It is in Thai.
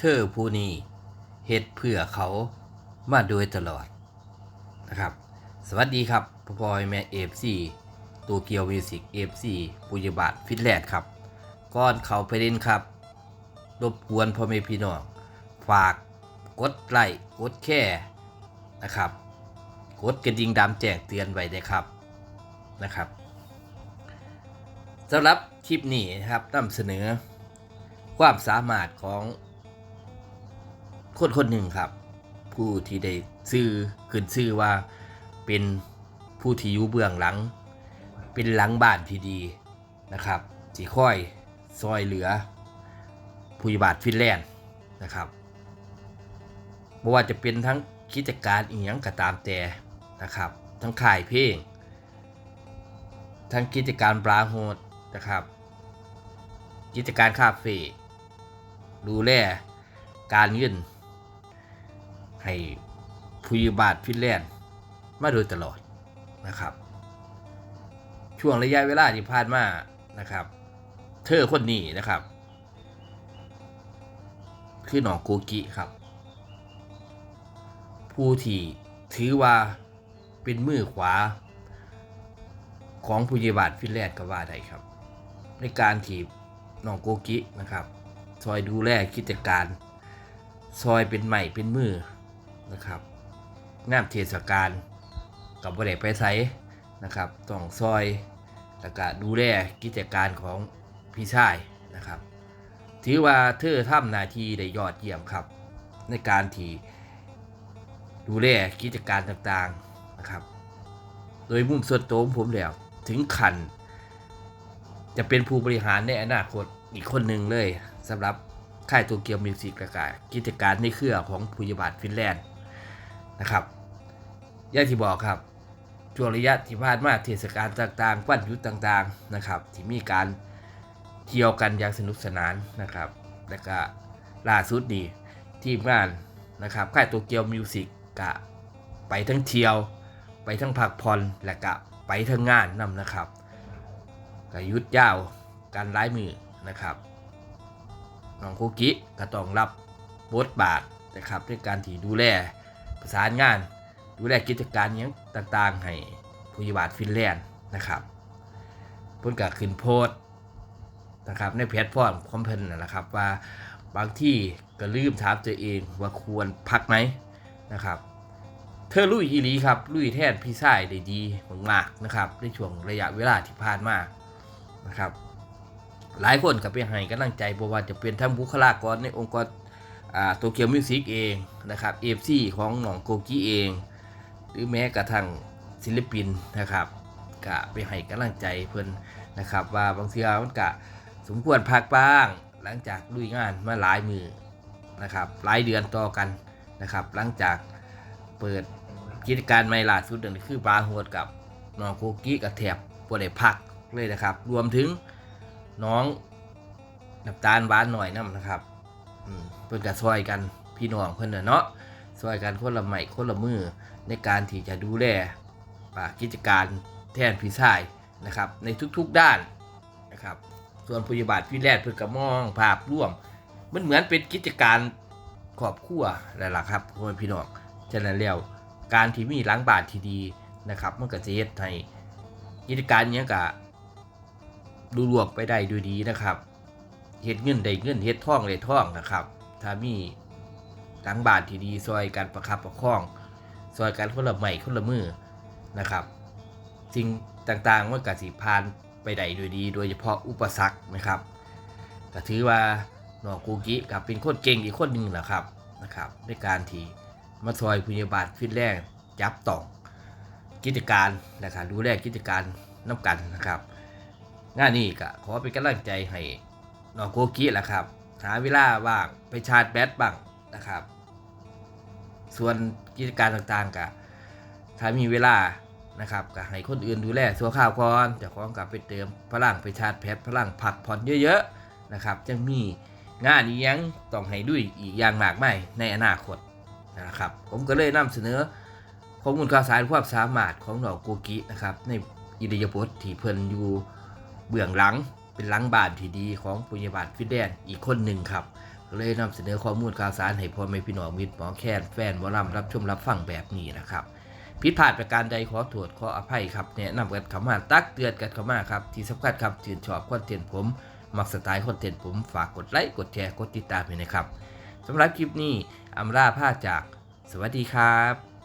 เธอผู้นี้เฮ็ดเพื่อเขามาโดยตลอดนะครับ สวัสดีครับพ่อพลอยแม่เอฟซีตัวเกียวมิวสิกเอฟซีปุยบาทฟิตแลนด์ครับก่อนเขาไปเล่นครับ รบกวนพ่อแม่พี่น้อง ฝากกดไลค์กดแค่นะครับ กดกระดิ่งดำแจ้งเตือนไว้เลยครับนะครับสำหรับคลิปนี้นะครับนำเสนอความสามารถของ คนคนหนึ่งครับ ผู้ที่ได้ชื่อขึ้นชื่อว่าเป็นผู้ที่อยู่เบื้องหลัง เป็นหลังบ้านที่ดีนะครับสีค่อยซอยเหลือผู้ยบาทฟินแลนด์นะครับไม่ว่าจะเป็นทั้งกิจการอีหยังก็ตามแต่นะครับ ทั้งขายเพลงทั้งกิจการบราโฮดนะครับ กิจการคาเฟ่ดูแลการเงิน ให้ผู้ยบาทฟินแลนด์มาโดยตลอดนะครับ ช่วงระยะเวลาที่ผ่านมานะครับ เธอคนนี้นะครับ คือหนองโกกิครับ ผู้ที่ถือว่าเป็นมือขวาของผู้ยิบาทฟินแลนด์ก็ว่าได้ครับ ในการที่หนองโกกินะครับซอยดูแลกิจการ ซอยเป็นใหม่เป็นมือ นะครับงามเทศกาลกับบริไปไซนะครับต้องซอยแล้วก็ดูแลกิจการของพี่ชายนะครับ ถือว่าเธอทำหนาทีได้ยอดเยี่ยมครับ ในการที่ดูแลกิจการต่างๆนะครับ โดยมุมส่วนตัวผมแล้วถึงขัน จะเป็นผู้บริหารในอนาคตอีกคนหนึ่งเลยสำหรับค่ายโตเกียวมิวสิกและก็กิจการในเครือของผู้ยบาทฟินแลนด์ นะครับอย่างที่บอกครับช่วงระยะที่ผ่านมาเทศกาลต่างๆ วันหยุดต่างๆนะครับ ที่มีการเที่ยวกันอย่างสนุกสนานนะครับ และก็ล่าสุดนี้ทีมงานนะครับค่ายโตเกียวมิวสิกกะไปทั้งเที่ยว ไปทั้งพักผ่อนและกะไปทั้งงานนำนะครับก็หยุดยาวการร้ายมือนะครับน้องคุกิก็ต้องรับบทบาทนะครับในการที่ดูแล ประสานงาน ดูแลกิจการหยังต่างๆ ให้ผู้ยิบาทฟินแลนด์นะครับเพิ่นก็ขึ้นโพสนะครับในแพลตฟอร์มคอมเพนนั่แหละครับว่าบางที่ก็ลืมถามตัวเองว่าควรพักไหมนะครับเธอลุยอีหลีครับลุยแทนพี่ชายได้ดีมากๆนะครับในช่วงระยะเวลาที่ผ่านมานะครับหลายคนก็ไปให้กำลังใจบ่ว่าจะเป็นทั้งบุคลากรในองค์กร โตเกียวมิวสิกเองนะครับเอฟซีของหนองโกกีเอง หรือแม้กระทั่งศิลปินนะครับก็ไปให้กำลังใจเพิ่อนนะครับ ว่าบางทีมันก็สมควรพักบ้าง หลังจากลุยงานมาหลายมือนะครับหลายเดือนต่อกันนะครับ หลังจากเปิดกิจการใหม่ล่าสุดนั่นคือบาร์โฮดกับน้องโกกิกับแถบบ่ได้พักเลยนะครับ รวมถึงน้องน้ำตาลหวานหน่อยน้ำนะครับ เพิ่นก็ซอยกันพี่น้องเพิ่นน่ะเนาะซอยกันคนละไม้คนละมือในการที่จะดูแลอ่ากิจการแทนพี่ชายนะครับในทุกๆด้านนะครับส่วนพยาบาลพี่แรกเพื่อกระมองภาพร่วม มันเหมือนเป็นกิจการครอบครัวนั่นแหละครับพ่อพี่น้องฉะนั้นแล้วการที่มีล้างบาทที่ดีนะครับมันก็จะเฮ็ดให้กิจการเนี้ยก็ดูรวมไปได้ด้วยดีนะครับ เฮ็ดเงินได้เงินเฮ็ดท่องได้ท่องนะครับ ถ้ามีหล้างบาทที่ดีซอยการประคับประคองซอยการคนละใหม่คนละมือนะครับสิ่งต่างๆมันก็สิผ่านไปได้ด้วยดี โดยเฉพาะอุปสรรคนะครับก็ถือว่าน้องกูกิกับเป็นคนเก่งอีกคนหนึ่งนะครับนะครับในการที่มาซอยพยาบาลฟินแลนด์จับต้องกิจการนะครับดูแลกิจการน้ำกันนะครับงานนี้ก็ขอเป็นกำลังใจให้ น้องโกกิแหละครับหาเวลาว่างไปชาร์จแบตบ้างนะครับ ส่วนกิจการต่างๆก็ถ้ามีเวลานะครับก็ให้คนอื่นดูแลสัวข้าวก่อนจะของกลับไปเติมพลังไปชาร์จแพทพลังผักผ่อนเยอะๆนะครับจะมีงานนี้ยังต้องให้ด้วยอีกอย่างมากมายในอนาคตนะครับ ผมก็เลยนำเสนอข้อมูลข่าวสารความสามารถของนองโกกินะครับในอิริยาบถที่เพิ่นอยู่เบื้องหลัง เป็นหลังบ้านที่ดีของปุญญาบาลฟินแลนด์อีกคนหนึ่งครับเลยนำเสนอข้อมูลข่าวสารให้พ่อแม่พี่น้องมิตรหมอแคนแฟนหมอลำรับชมรับฟังแบบนี้นะครับผิดพลาดประการใดขอโทษขออภัยครับแนะนำกันเข้ามาตักเตือนกันเข้ามาครับที่สำคัญครับชื่นชอบคอนเทนต์ผม มักสไตล์คอนเทนต์ผมฝากกดไลค์กดแชร์กดติดตามให้นะครับสำหรับคลิปนี้อำลาผ้าจาก สวัสดีครับ